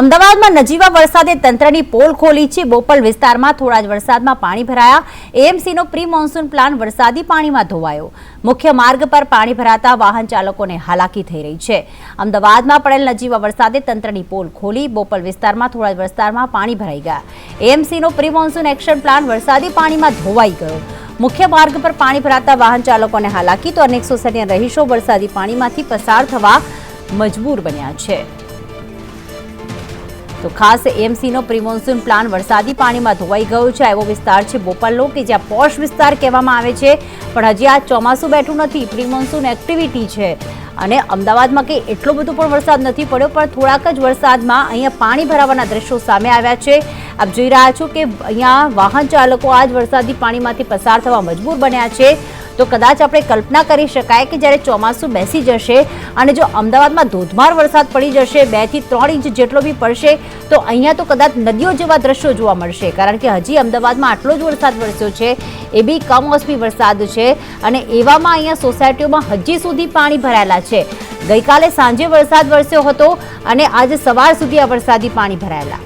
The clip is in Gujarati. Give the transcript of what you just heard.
અમદાવાદમાં નજીવા વરસાદે તંત્રની પોલ ખોલી છે. બોપલ વિસ્તારમાં થોડા જ વરસાદમાં પાણી ભરાયા. એએમસીનો પ્રી મોન્સૂન પ્લાન વરસાદી પાણીમાં ધોવાયો. મુખ્ય માર્ગ પર પાણી ભરાતા વાહન ચાલકોને હાલાકી થઈ રહી છે. અમદાવાદમાં પડેલ નજીવા વરસાદે તંત્રની પોલ ખોલી. બોપલ વિસ્તારમાં થોડા જ વિસ્તારમાં પાણી ભરાઈ ગયા. એએમસીનો પ્રી મોન્સૂન એક્શન પ્લાન વરસાદી પાણીમાં ધોવાઈ ગયો. મુખ્ય માર્ગ પર પાણી ભરાતા વાહન ચાલકોને હાલાકી, તો અનેક સોસાયટીના રહીશો વરસાદી પાણીમાંથી પસાર થવા મજબૂર બન્યા છે. તો ખાસ એમસીનો પ્રિમોન્સૂન પ્લાન વરસાદી પાણીમાં ધોવાઈ ગયો છે. એવો વિસ્તાર છે બોપલનો કે જ્યાં પોશ વિસ્તાર કહેવામાં આવે છે. પણ હજી આ ચોમાસું બેઠું નથી. પ્રિમોન્સૂન એક્ટિવિટી છે. અને અમદાવાદમાં કંઈ એટલો બધો પણ વરસાદ નથી પડ્યો, પણ થોડાક જ વરસાદમાં અહીંયા પાણી ભરાવાના દ્રશ્યો સામે આવ્યા છે. આપ જોઈ રહ્યા છો કે અહીંયા વાહન ચાલકો આ જ વરસાદી પાણીમાંથી પસાર થવા મજબૂર બન્યા છે. તો કદાચ આપણે કલ્પના કરી શકાય કે જ્યારે ચોમાસું બેસી જશે અને જો અમદાવાદમાં ધોધમાર વરસાદ પડી જશે, બેથી ત્રણ ઇંચ જેટલો બી પડશે, તો અહીંયા તો કદાચ નદીઓ જેવા દ્રશ્યો જોવા મળશે. કારણ કે હજી અમદાવાદમાં આટલો જ વરસાદ વરસ્યો છે, એ બી કમોસમી વરસાદ છે અને એવામાં અહીંયા સોસાયટીઓમાં હજી સુધી પાણી ભરાયેલા છે. ગઈકાલે સાંજે વરસાદ વરસ્યો હતો અને આજે સવાર સુધી આ વરસાદી પાણી ભરાયેલા.